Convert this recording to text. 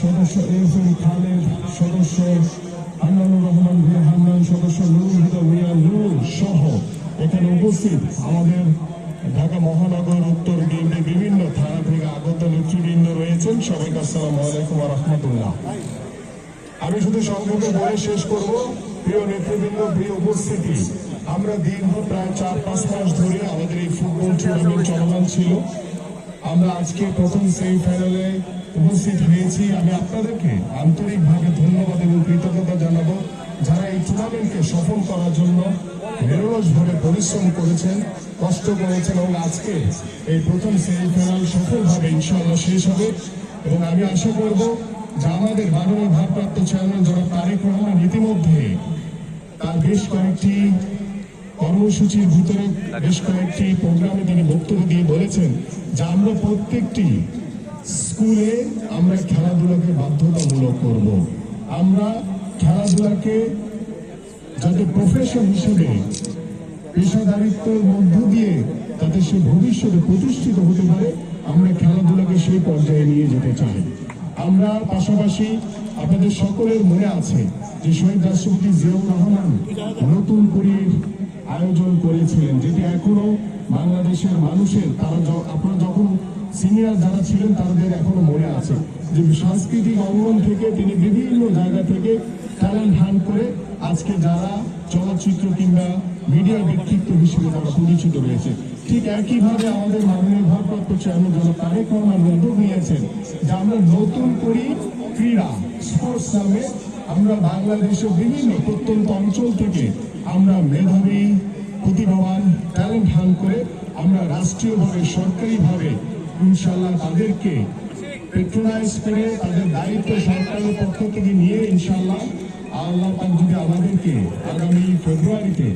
সদস্য এস খালেদ, সদস্য হান্নানুর রহমান ভিয়া হান্নান সদস্য নুরুল হুদা মিয়া নূর সহ এখানে উপস্থিত আমাদের ঢাকা মহানগর উত্তর কেন্দ্রে বিভিন্ন থানা থেকে আগত নেতৃবৃন্দ রয়েছেন। সবাইকে আসসালামু আলাইকুম রহমতুল্লাহ। আমি শুধু সংক্ষেপে বলে শেষ করব। প্রিয় নেতৃবৃন্দ, প্রিয় উপস্থিতি, আমরা দীর্ঘ প্রায় চার পাঁচ মাস ধরে আমাদের এই ফুটবল টুর্নামেন্ট চলমান ছিল। আমরা আজকে প্রথম সেমিফাইনালে উপস্থিত হয়েছি। আমি আপনাদেরকে আন্তরিকভাবে ধন্যবাদ এবং কৃতজ্ঞতা জানাব যারা এই টুর্নামেন্টকে সফল করার জন্য নিরলসভাবে পরিশ্রম করেছেন, কষ্ট করেছেন এবং আজকে এই প্রথম সেমিফাইনাল সফলভাবে ইনশাআল্লাহ শেষ হবে। এবং আমি আশা করব যে আমাদের মাননীয় ভারপ্রাপ্ত চেয়ারম্যান যারা তারেক রহমান ইতিমধ্যে তার বেশ কয়েকটি কর্মসূচির ভিতরে বেশ কয়েকটি প্রোগ্রামে তিনি বক্তব্য দিয়ে বলেছেন। যে আমরা প্রত্যেকটি স্কুলে আমরা খেলাধুলাকে বাধ্যতামূলক করব। আমরা খেলাধুলাকে যাতে প্রফেশন হিসেবে পেশাদারিত্বের মধ্য দিয়ে যাতে সে ভবিষ্যতে প্রতিষ্ঠিত হতে পারে, আমরা খেলাধুলাকে সেই পর্যায়ে নিয়ে যেতে চাই। আমরা পাশাপাশি আপনাদের সকলের মনে আছে যে শহীদ রাষ্ট্রপতি জিয়াউর রহমান নতুন করে আয়োজন করেছিলেন, যেটি এখনও বাংলাদেশের মানুষের, তারা আপনারা যখন সিনিয়র যারা ছিলেন, তাদের এখনও মনে আছে যে সাংস্কৃতিক অঙ্গন থেকে তিনি বিভিন্ন জায়গা থেকে ট্যালেন্ট হান্ট করে আজকে যারা চলচ্চিত্র কিংবা মিডিয়া ব্যক্তিত্ব হিসেবে তারা পরিচিত রয়েছে। ঠিক একইভাবে আমাদের মাননীয় ভারপ্রাপ্ত চেয়ারম্যান যেন তারেক রহমান উদ্যোগ নিয়েছেন যে আমরা নতুন করি ক্রীড়া স্পোর্টস নামে আমরা বাংলাদেশের বিভিন্ন প্রত্যন্ত অঞ্চল থেকে আমরা মেধাবী, প্রতিভাবান ট্যালেন্ট হান করে আমরা রাষ্ট্রীয়ভাবে, সরকারিভাবে ইনশাল্লাহ তাদেরকে পেট্রোনাইজ করে তাদের দায়িত্ব সরকারের পক্ষ থেকে নিয়ে ইনশাল্লাহ আল্লাহ পাক যদি আমাদেরকে আগামী ফেব্রুয়ারিতে